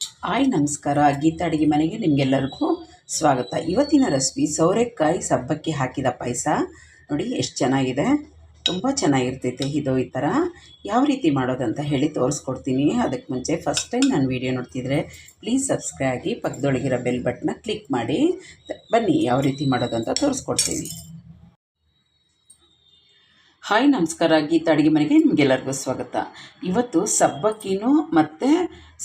Hi, ನಮಸ್ಕಾರ. ಗೀತಾ ಅಡುಗೆ ಮನೆಗೆ ನಿಮಗೆಲ್ಲರಿಗೂ ಸ್ವಾಗತ. ಇವತ್ತಿನ ರೆಸಿಪಿ ಸೌರೆಕಾಯಿ ಸಬ್ಬಕ್ಕಿ ಹಾಕಿದ ಪಾಯಸ. ನೋಡಿ, ಎಷ್ಟು ಚೆನ್ನಾಗಿದೆ. ತುಂಬ ಚೆನ್ನಾಗಿರ್ತೈತೆ ಇದು ಈ ಥರ ಯಾವ ರೀತಿ ಮಾಡೋದಂತ ಹೇಳಿ ತೋರಿಸ್ಕೊಡ್ತೀನಿ. ಅದಕ್ಕೆ ಮುಂಚೆ ಫಸ್ಟ್ ಟೈಮ್ ನಾನು ವೀಡಿಯೋ ನೋಡ್ತಿದ್ರೆ ಪ್ಲೀಸ್ ಸಬ್ಸ್ಕ್ರೈಬ್ ಆಗಿ ಪಕ್ಕದೊಳಗಿರೋ ಬೆಲ್ ಬಟನ್ನ ಕ್ಲಿಕ್ ಮಾಡಿ. ಬನ್ನಿ, ಯಾವ ರೀತಿ ಮಾಡೋದಂತ ತೋರಿಸ್ಕೊಡ್ತೀನಿ ಹಾಯ್ ನಮಸ್ಕಾರ, ಗೀತಾ ಅಡುಗೆ ಮನೆಗೆ ನಿಮಗೆಲ್ಲರಿಗೂ ಸ್ವಾಗತ. ಇವತ್ತು ಸಬ್ಬಕ್ಕಿನೂ ಮತ್ತು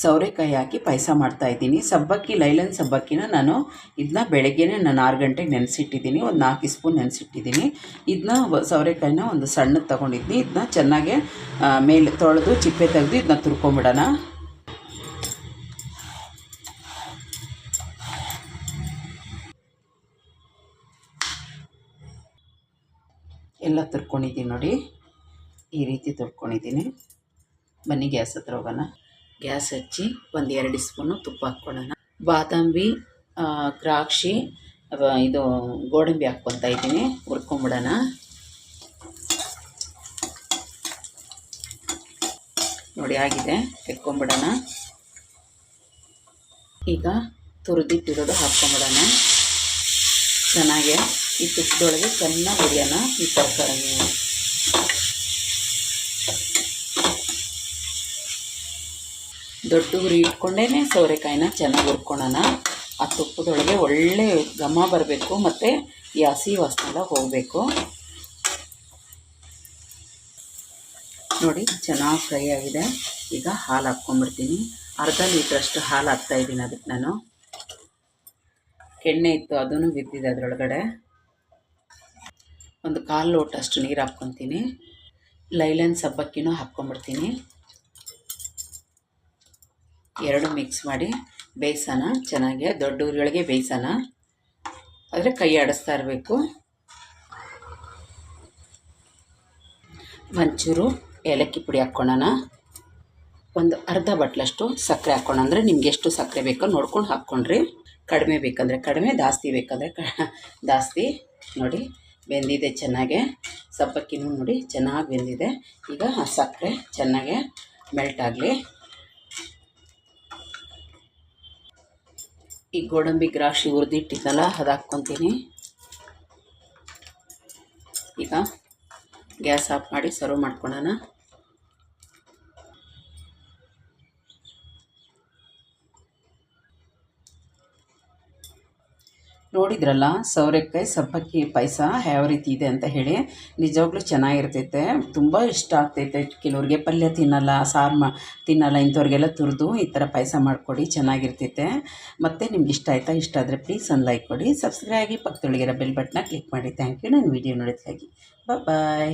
ಸೌರೆಕಾಯಿ ಹಾಕಿ ಪಾಯಸ ಮಾಡ್ತಾಯಿದ್ದೀನಿ ಸಬ್ಬಕ್ಕಿ, ಲೈಲನ್ ಸಬ್ಬಕ್ಕಿನ ನಾನು ಇದನ್ನ ಬೆಳಗ್ಗೆನೇ ನಾನು ಆರು ಗಂಟೆಗೆ ನೆನೆಸಿಟ್ಟಿದ್ದೀನಿ. ಒಂದು ನಾಲ್ಕು ಸ್ಪೂನ್ ನೆನೆಸಿಟ್ಟಿದ್ದೀನಿ. ಇದನ್ನ ಸೌರೆಕಾಯಿನ ಒಂದು ಸಣ್ಣದು ತೊಗೊಂಡಿದ್ದೀನಿ ಇದನ್ನ ಚೆನ್ನಾಗೆ ಮೇಲೆ ತೊಳೆದು ಚಿಪ್ಪೆ ತೆಗೆದು ಇದನ್ನ ತುರ್ಕೊಂಬಿಡೋಣ. ಎಲ್ಲ ತುರ್ಕೊಂಡಿದ್ದೀನಿ ನೋಡಿ. ಈ ರೀತಿ ತುರ್ಕೊಂಡಿದ್ದೀನಿ. ಬನ್ನಿ ಗ್ಯಾಸ್ ಹತ್ರ ಹೋಗೋಣ. ಗ್ಯಾಸ್ ಹಚ್ಚಿ ಒಂದು ಎರಡು ಸ್ಪೂನು ತುಪ್ಪ ಹಾಕ್ಕೊಳ್ಳೋಣ. ಬಾದಾಮಿ ದ್ರಾಕ್ಷಿ ಇದು ಗೋಡಂಬಿ ಹಾಕ್ಕೊತಾ ಇದ್ದೀನಿ. ಹುರ್ಕೊಂಬಿಡೋಣ. ನೋಡಿ ಆಗಿದೆ. ತೆಕ್ಕೊಂಬಿಡೋಣ. ಈಗ ತುರಿದಿಟ್ಟಿರೋದು ಹಾಕ್ಕೊಂಬಿಡೋಣ. ಚೆನ್ನಾಗೆ ಈ ತುಪ್ಪದೊಳಗೆ ಚೆನ್ನಾಗಿ ಹುರಿಯೋಣ ಈ ತರಕಾರಿ. ದೊಡ್ಡ ಉರಿ ಇಟ್ಕೊಂಡೇ ಸೋರೆಕಾಯಿನ ಚೆನ್ನಾಗಿ ಹುರ್ಕೊಳ್ಳೋಣ ಆ ತುಪ್ಪದೊಳಗೆ ಒಳ್ಳೆ ಘಮ ಬರಬೇಕು ಮತ್ತು ಈ ಹಸಿ ವಾಸನೆಲ್ಲ ಹೋಗಬೇಕು. ನೋಡಿ ಚೆನ್ನಾಗಿ ಫ್ರೈ ಆಗಿದೆ. ಈಗ ಹಾಲು ಹಾಕ್ಕೊಂಬಿಡ್ತೀನಿ ಅರ್ಧ ಲೀಟ್ರಷ್ಟು ಹಾಲು ಹಾಕ್ತಾಯಿದ್ದೀನಿ ಅದಕ್ಕೆ ನಾನು. ಕೆಣ್ಣೆ ಇತ್ತು, ಅದನ್ನು ಬಿದ್ದಿದೆ ಅದರೊಳಗಡೆ. ಒಂದು ಕಾಲು ಲೋಟ ಅಷ್ಟು ನೀರು ಹಾಕ್ಕೊತೀನಿ. ಲೈಲನ್ ಸಬ್ಬಕ್ಕಿನೂ ಹಾಕ್ಕೊಂಬಿಡ್ತೀನಿ ಎರಡು ಮಿಕ್ಸ್ ಮಾಡಿ ಬೇಯಿಸೋಣ, ಚೆನ್ನಾಗಿ ದೊಡ್ಡ ಉರಿಯೊಳಗೆ ಬೇಯಿಸೋಣ. ಆದರೆ ಕೈ ಆಡಿಸ್ತಾ ಇರಬೇಕು. ಒಂಚೂರು ಏಲಕ್ಕಿ ಪುಡಿ ಹಾಕ್ಕೊಳ್ಳೋಣ ಒಂದು ಅರ್ಧ ಬಟ್ಲಷ್ಟು ಸಕ್ಕರೆ ಹಾಕ್ಕೊಂಡು, ಅಂದರೆ ನಿಮ್ಗೆ ಎಷ್ಟು ಸಕ್ಕರೆ ಬೇಕೋ ನೋಡ್ಕೊಂಡು ಹಾಕ್ಕೊಂಡ್ರಿ. ಕಡಿಮೆ ಬೇಕಂದರೆ ಕಡಿಮೆ, ಜಾಸ್ತಿ ಬೇಕಂದರೆ ಕ, ಜಾಸ್ತಿ. ನೋಡಿ, ಬೆಂದಿದೆ ಚೆನ್ನಾಗೆ. ಸಬ್ಬಕ್ಕಿನೂ ನೋಡಿ ಚೆನ್ನಾಗಿ ಬೆಂದಿದೆ. ಈಗ ಆ ಸಕ್ಕರೆ ಚೆನ್ನಾಗೆ ಮೆಲ್ಟ್ ಆಗಲಿ. ಈ ಗೋಡಂಬಿ ದ್ರಾಕ್ಷಿ ಹುರಿದಿಟ್ಟಿದ್ದಲ್ಲ ಅದು ಹಾಕ್ಕೊತೀನಿ. ಈಗ ಗ್ಯಾಸ್ ಆಫ್ ಮಾಡಿ ಸರ್ವ್ ಮಾಡ್ಕೊಳ್ಳೋಣ ನೋಡಿದ್ರಲ್ಲ, ಸೌರೆಕಾಯಿ, ಸಬ್ಬಕ್ಕಿ ಪಾಯಸ ಯಾವ ರೀತಿ ಇದೆ ಅಂತ ಹೇಳಿ, ನಿಜವಾಗ್ಲೂ ಚೆನ್ನಾಗಿರ್ತೈತೆ, ತುಂಬ ಇಷ್ಟ ಆಗ್ತೈತೆ. ಕೆಲವ್ರಿಗೆ ಪಲ್ಯ ತಿನ್ನಲ್ಲ, ಸಾರು ಮಾ, ತಿನ್ನಲ್ಲ, ಇಂಥವ್ರಿಗೆಲ್ಲ ತುರಿದು ಈ ಥರ ಪಾಯಸ ಮಾಡಿಕೊಡಿ, ಚೆನ್ನಾಗಿರ್ತೈತೆ. ಮತ್ತು ನಿಮ್ಗೆ ಇಷ್ಟ ಆಯಿತಾ, ಇಷ್ಟ ಆದರೆ ಪ್ಲೀಸ್ ಒಂದು ಲೈಕ್ ಕೊಡಿ ಸಬ್ಸ್ಕ್ರೈಬ್ ಆಗಿ ಪಕ್ಕದೊಳಗಿರೋ ಬೆಲ್ ಬಟ್ನ ಕ್ಲಿಕ್ ಮಾಡಿ. ಥ್ಯಾಂಕ್ ಯು ನಾನು ವೀಡಿಯೋ ನೋಡಿದ್ದಾಗಿ ಬಾಯ್